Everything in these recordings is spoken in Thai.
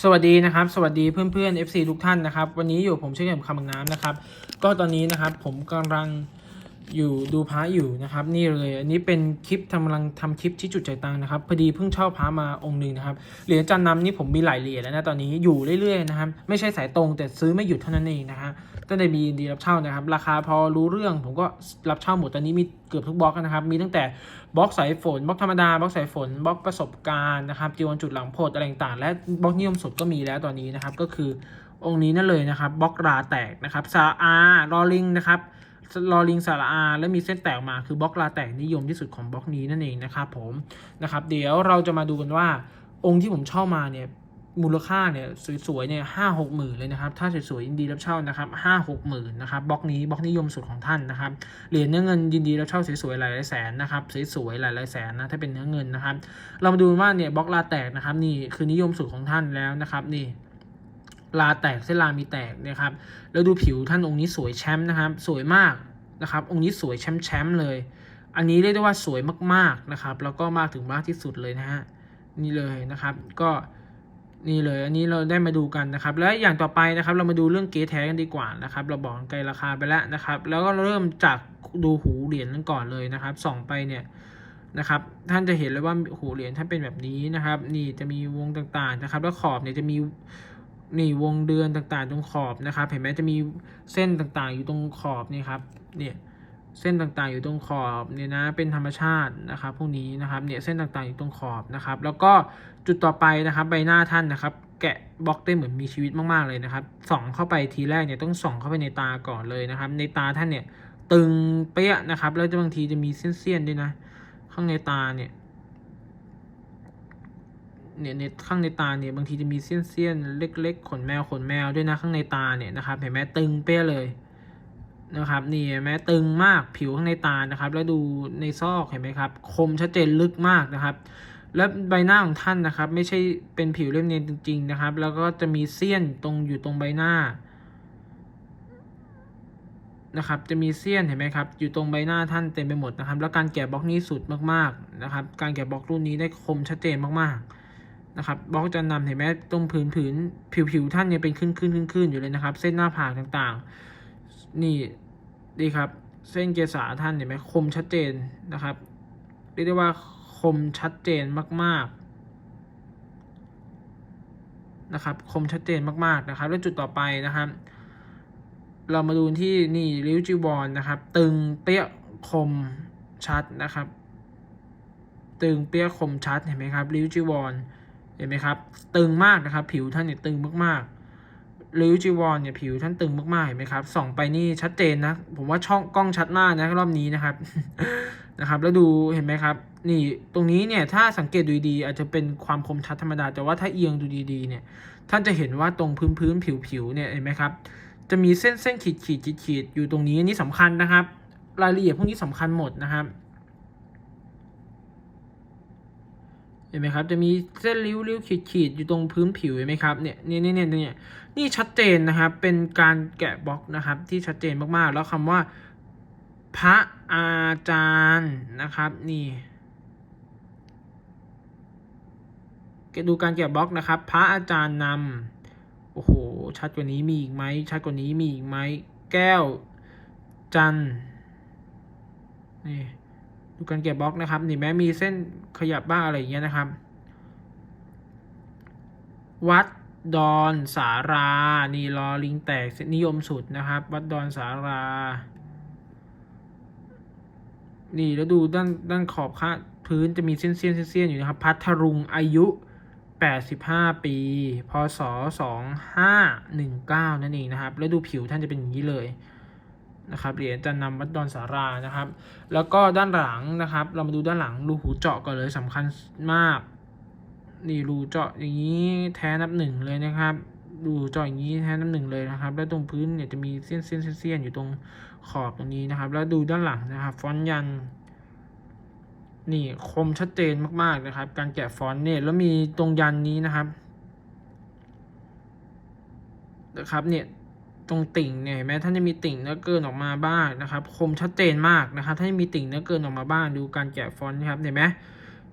สวัสดีนะครับ สวัสดีเพื่อนๆ FC ทุกท่านนะครับ วันนี้อยู่ผมชื่อเอ็มคำบังน้ำนะครับ ก็ตอนนี้นะครับผมกำลัง อยู่ดูพระอยู่นะครับนี่เลยอันนี้เป็นคลิปทำกำลังทำคลิปชี้จุดใจตังนะครับพอดีเพิ่งเช่าพระมาองค์หนึ่งนะครับเหรียญจันนำนี่ผมมีหลายเหรียญแล้วนะตอนนี้อยู่เรื่อยๆนะครับไม่ใช่สายตรงแต่ซื้อไม่หยุดเท่านั้นเองนะฮะตั้งแต่มีดีรับเช่านะครับ ราคาพอรู้เรื่องผมก็รับเช่าหมดตอนนี้มีเกือบทุกบล็อกนะครับมีตั้งแต่บล็อกสายฝนบล็อกธรรมดาบล็อกสายฝนบล็อกประสบการณ์นะครับจีวรจุดหลังโพดอะไรต่างๆและบล็อกนิยมสุดก็มีแล้วตอนนี้นะครับก็คือองค์นี้นั่นเลยนะครับบล็อกราแตกนะครับซาอารอลิงนะครับ ลอลิงสาระอา และมีเส้นแตกออกมาคือบล็อกลาแตกนิยมที่สุดของบล็อกนี้นั่นเองนะครับผมนะครับเดี๋ยวเราจะมาดูกันว่าองค์ที่ผมเช่ามาเนี่ยมูลค่าเนี่ยสวยๆเนี่ยห้าหกหมื่นเลยนะครับถ้าสวยๆยินดีรับเช่านะครับห้าหกหมื่นนะครับบล็อกนี้บล็อกนิยมสุดของท่านนะครับเหรียญเนื้อเงินยินดีรับเช่าสวยๆหลายแสนนะครับสวยๆหลายแสนนะถ้าเป็นเนื้อเงินนะครับ เรามาดูว่าเนี่ยบล็อกลาแตกนะครับนี่คือนิยมสุดของท่านแล้วนะครับนี่ ลาแตกเส้นลามีแตกนะครับแล้วดูผิวท่านองค์นี้สวยแชมป์นะครับ สวยมากนะครับ องค์นี้สวยแชมป์แชมป์เลย อันนี้เรียกได้ว่าสวยมากๆนะครับ แล้วก็มากถึงมากที่สุดเลยนะฮะนี่เลยนะครับ ก็นี่เลย อันนี้เราได้มาดูกันนะครับ และอย่างต่อไปนะครับ เรามาดูเรื่องเก๊แท้กันดีกว่านะครับ เราบอกไกลราคาไปแล้วนะครับ แล้วก็เริ่มจากดูหูเหรียญกันก่อนเลยนะครับ ส่องไปเนี่ยนะครับ ท่านจะเห็นเลยว่าหูเหรียญท่านเป็นแบบนี้นะครับ นี่จะมีวงต่างๆนะครับ แล้วขอบเนี่ยจะมี นี่วงเดือนต่างๆ ตรงขอบนะครับ เห็นไหมจะมีเส้นต่างๆ อยู่ตรงขอบนี่ครับ เนี่ยเส้นต่างๆอยู่ตรงขอบเนี่ยนะเป็นธรรมชาตินะครับพวกนี้นะครับเนี่ยเส้นต่างๆอยู่ตรงขอบนะครับ แล้วก็จุดต่อไปนะครับใบหน้าท่านนะครับ แกะบล็อกได้เหมือนมีชีวิตมากๆเลยนะครับส่องเข้าไปทีแรกเนี่ยต้องส่องเข้าไปในตาก่อนเลยนะครับ ในตาท่านเนี่ยตึงเปี้ยนะครับแล้วบางทีจะมีเส้นๆด้วยนะ ข้างในตาเนี่ย เนี่ยในข้างในตาเนี่ยบางทีจะมีเสี้ยนๆเล็ก ๆ ขนแมวขนแมวด้วยนะข้างในตาเนี่ยนะครับเห็นไหมตึงเปี้ยเลยนะครับนี่เห็นไหมตึงมากผิวข้างในตานะครับ แล้วดูในซอกเห็นไหมครับ คมชัดเจนลึกมากนะครับ แล้วใบหน้าของท่านนะครับ ไม่ใช่เป็นผิวเรียบเนียนจริง ๆ นะครับ แล้วก็จะมีเสี้ยนตรงอยู่ตรงใบหน้านะครับจะมีเสี้ยนเห็นไหมครับอยู่ตรงใบหน้าท่านเต็มไปหมดนะครับ แล้วการแกะบล็อกนี้สุดมากๆนะครับ การแกะบล็อกรุ่นนี้ได้คมชัดเจนมากๆ นะครับบล็อกจะนำเห็นไหมตรงผืนผืนผิวผิวท่านเนี่ยเป็นขึ้นขึ้นขึ้นขึ้นอยู่เลยนะครับ เส้นหน้าผากต่างๆ นี่ดีครับ เส้นเกษาท่านเห็นไหมคมชัดเจนนะครับเรียกได้ว่าคมชัดเจนมากๆนะครับ คมชัดเจนมากๆนะครับ แล้วจุดต่อไปนะครับ เรามาดูที่นี่ริ้วจีวรนะครับ ตึงเปี้ยคมชัดนะครับ ตึงเปี้ยคมชัดเห็นไหมครับริ้วจีวร เห็นไหมครับ ตึงมากนะครับ ผิวท่านเนี่ยตึงมากๆริ้วจีวรเนี่ยผิวท่านตึงมากๆเห็นไหมครับส่องไปนี่ชัดเจนนะ ผมว่าช่องกล้องชัดมากนะรอบนี้นะครับนะครับ แล้วดูเห็นไหมครับ นี่ตรงนี้เนี่ยถ้าสังเกตดูดีอาจจะเป็นความคมชัดธรรมดาแต่ว่าถ้าเอียงดูดีๆเนี่ยท่านจะเห็นว่าตรงพื้นพื้นผิวผิวๆเนี่ยเห็นไหมครับจะมีเส้นเส้นขีดขีดขีดขีดอยู่ตรงนี้อันนี้สำคัญนะครับ รายละเอียดพวกนี้สำคัญหมดนะครับ เห็นไหมครับ จะมีเส้นริ้วริ้วขีดขีดอยู่ตรงพื้นผิวเห็นไหมครับเนี่ยเนี่ยเนี่ยเนี่ยนี่ชัดเจนนะครับ เป็นการแกะบล็อกนะครับ ที่ชัดเจนมากๆ แล้วคำว่า พระอาจารย์นะครับ นี่แกะดูการแกะบล็อกนะครับ พระอาจารย์นำโอ้โห ชัดกว่านี้มีอีกไหมชัดกว่านี้มีอีกไหมแก้วจันนี่ ดูการเก็บบล็อกนะครับนี่แม้มีเส้นขยับบ้างอะไรอย่างเงี้ยนะครับ วัดดอนสารา นี่รอลิงแตกนิยมสุดนะครับ วัดดอนสารา นี่แล้วดูด้านด้านขอบค่ะพื้นจะมีเส้นเสี้ยนเสี้ยนๆอยู่นะครับ พัทรุงอายุ 85 ปี พศ 2519 นั่นเองนะครับ แล้วดูผิวท่านจะเป็นอย่างนี้เลย นะครับเหรียญจันนำวัดดอนสารานะครับ แล้วก็ด้านหลังนะครับ เรามาดูด้านหลังรูหูเจาะก่อนเลยสำคัญมาก นี่รูเจาะอย่างนี้แท้นับหนึ่งเลยนะครับรูเจาะอย่างนี้แท้นับหนึ่งเลยนะครับ แล้วตรงพื้นเนี่ยจะมีเส้นเส้นเส้นเส้นอยู่ตรงขอบตรงนี้นะครับ แล้วดูด้านหลังนะครับฟอนต์ยัน นี่คมชัดเจนมากๆนะครับ การแกะฟอนต์เนี่ยแล้วมีตรงยันนี้นะครับนะครับเนี่ย ตรงติ่งเนี่ยเห็นไหมท่านจะมีติ่งเนื้อเกินออกมาบ้างนะครับ คมชัดเจนมากนะครับท่านมีติ่งเนื้อเกินออกมาบ้างดูการแกะฟอนต์นะครับเห็นไหม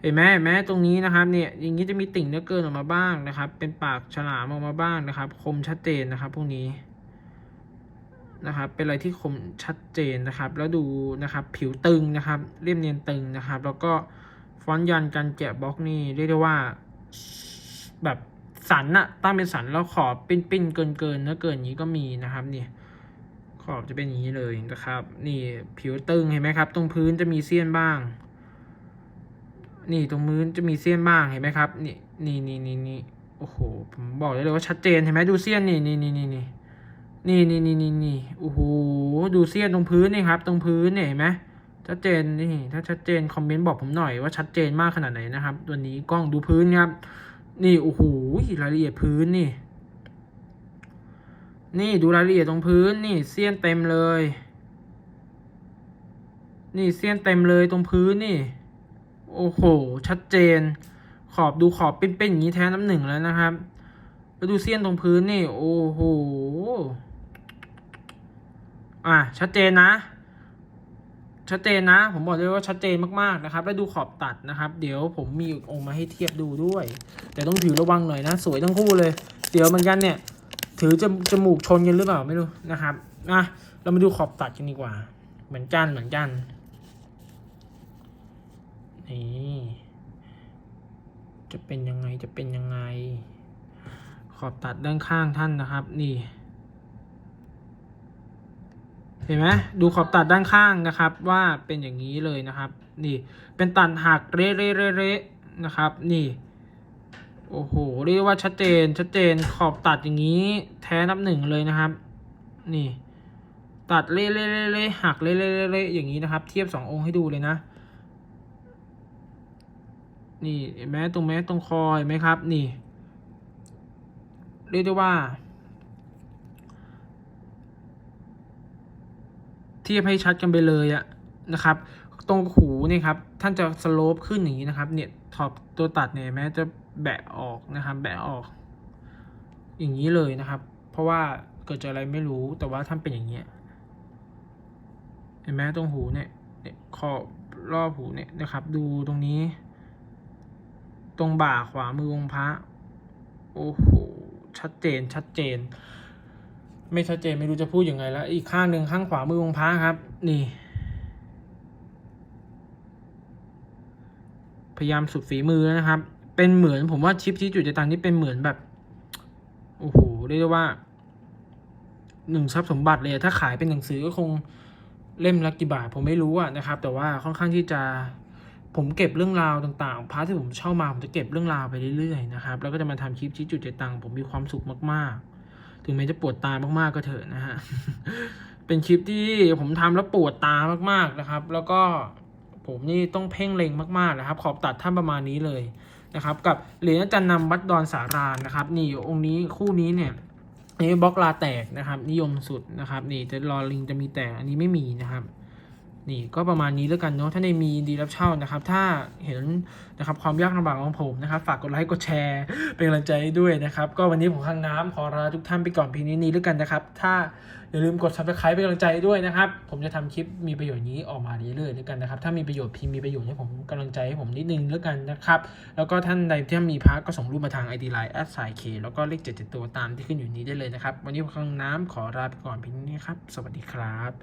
เห็นไหมเห็นไหมตรงนี้นะครับเนี่ยอย่างนี้จะมีติ่งเนื้อเกินออกมาบ้างนะครับ เป็นปากฉลามออกมาบ้างนะครับ คมชัดเจนนะครับพวกนี้นะครับเป็นอะไรที่คมชัดเจนนะครับ แล้วดูนะครับผิวตึงนะครับเรียบเนียนตึงนะครับ แล้วก็ฟอนต์ยันการแกะบล็อกนี่เรียกได้ว่าแบบ สันอะตั้งเป็นสันแล้วขอบปิ้นปิ้นๆเกินเกินๆเนื้อเกินอย่างนี้ก็มีนะครับนี่ขอบจะเป็นอย่างนี้เลยนะครับ นี่ผิวตึงเห็นไหมครับ ตรงพื้นจะมีเสี้ยนบ้าง นี่ตรงพื้นจะมีเสี้ยนบ้างเห็นไหมครับนี่นี่นี่นี่นี่โอ้โหผมบอกได้เลยว่าชัดเจนเห็นไหมดูเสี้ยนนี่นี่นี่นี่นี่นี่นี่นี่นี่นี่โอ้โหดูเสี้ยนตรงพื้นนี่ครับ ตรงพื้นเนี่ยเห็นไหมชัดเจนนี่ถ้าชัดเจนคอมเมนต์บอกผมหน่อยว่าชัดเจนมากขนาดไหนนะครับ ตัวนี้กล้องดูพื้นครับ นี่โอ้โหรายละเอียดพื้นนี่ นี่ดูรายละเอียดตรงพื้นนี่เสี้ยนเต็มเลย นี่เสี้ยนเต็มเลยตรงพื้นนี่ โอ้โห ชัดเจน ขอบดูขอบเป็นๆอย่างนี้แท้น้ำหนึ่งแล้วนะครับแล้วดูเสี้ยนตรงพื้นนี่ โอ้โห อะชัดเจนนะ ชัดเจนนะ ผมบอกเลยว่าชัดเจนมากๆนะครับ แล้วดูขอบตัดนะครับ เดี๋ยวผมมีอีกองค์มาให้เทียบดูด้วย แต่ต้องถือระวังหน่อยนะ สวยทั้งคู่เลย เดี๋ยวเหมือนกันเนี่ย ถือจมจมูกชนกันหรือเปล่าไม่รู้นะครับอะเรามาดูขอบตัดกันดีกว่า เหมือนกันเหมือนกันนี่จะเป็นยังไงจะเป็นยังไง ขอบตัดด้านข้างท่านนะครับ นี่ เห็นไหมดูขอบตัดด้านข้างนะครับว่าเป็นอย่างนี้เลยนะครับ นี่เป็นตัดหักเละเละเละเละนะครับ นี่โอ้โหเรียกว่าชัดเจนชัดเจนขอบตัดอย่างนี้ แท้นับหนึ่งเลยนะครับ นี่ ตัดเละเละเละเละหักเละเละเละเละอย่างนี้นะครับ เทียบสององค์ให้ดูเลยนะ นี่เห็นไหมตรงแม้ตรงคอเห็นไหมครับ นี่ เรียกได้ว่า เทียบให้ชัดกันไปเลยอะนะครับ ตรงหูเนี่ยครับท่านจะสโลปขึ้นอย่างนี้นะครับเนี่ยขอบตัวตัดเนี่ยเห็นไหมจะแบะออกนะครับ แบะออก อย่างนี้เลยนะครับ เพราะว่าเกิดจากอะไรไม่รู้แต่ว่าท่านเป็นอย่างเงี้ยเห็นไหมตรงหูเนี่ยเนี่ยขอบรอบหูเนี่ยนะครับ ดูตรงนี้ ตรงบ่าขวามือองค์พระโอ้โหชัดเจนชัดเจน ไม่ชัดเจนไม่รู้จะพูดยังไงแล้ว อีกข้างหนึ่งข้างขวามือองค์พระครับ นี่ พยายามสุดฝีมือนะครับ เป็นเหมือนผมว่าชิปที่จุดใจตังนี่เป็นเหมือนแบบโอ้โหเรียกได้ว่าหนึ่งทรัพย์สมบัติเลย ถ้าขายเป็นหนังสือก็คงเล่มละกี่บาทผมไม่รู้อะนะครับ แต่ว่าค่อนข้างที่จะผมเก็บเรื่องราวต่างๆพาร์ทที่ผมเช่ามาผมจะเก็บเรื่องราวไปเรื่อยๆนะครับแล้วก็จะมาทำคลิปชี้จุดใจตังผมมีความสุขมากๆ ถึงแม้จะปวดตามากๆก็เถอะนะฮะ เป็นคลิปที่ผมทำแล้วปวดตามากๆนะครับ แล้วก็ผมนี่ต้องเพ่งเล็งมากๆนะครับ ขอบตัดท่านประมาณนี้เลยนะครับ กับเหรียญอาจารย์นำวัดดอนสารานนะครับ นี่องค์นี้คู่นี้เนี่ยนี่บล็อกลาแตกนะครับ นิยมสุดนะครับ นี่จะรอลิงจะมีแต่อันนี้ไม่มีนะครับ นี่ก็ประมาณนี้แล้วกันเนาะถ้าในมีดีรับเช่านะครับ ถ้าเห็นนะครับความยากลำบากของผมนะครับฝากกดไลค์กดแชร์เป็นกำลังใจให้ด้วยนะครับ ก็วันนี้ผมข้างน้ำขอลาทุกท่านไปก่อนเพียงนี้นี้แล้วกันนะครับ ถ้าอย่าลืมกด subscribe เป็นกำลังใจด้วยนะครับ ผมจะทำคลิปมีประโยชน์นี้ออกมาเรื่อยๆแล้วกันนะครับ ถ้ามีประโยชน์พิมพ์มีประโยชน์ให้ผมกำลังใจให้ผมนิดนึงแล้วกันนะครับ แล้วก็ท่านใดที่มีพักก็ส่งรูปมาทาง ID Line แอดไซเคแล้วก็เลขเจ็ดตัวตามที่ขึ้นอยู่นี้ได้เลยนะครับ วันนี้ผมข้างน้ำขอลาไปก่อนเพียงนี้ครับ สวัสดีครับ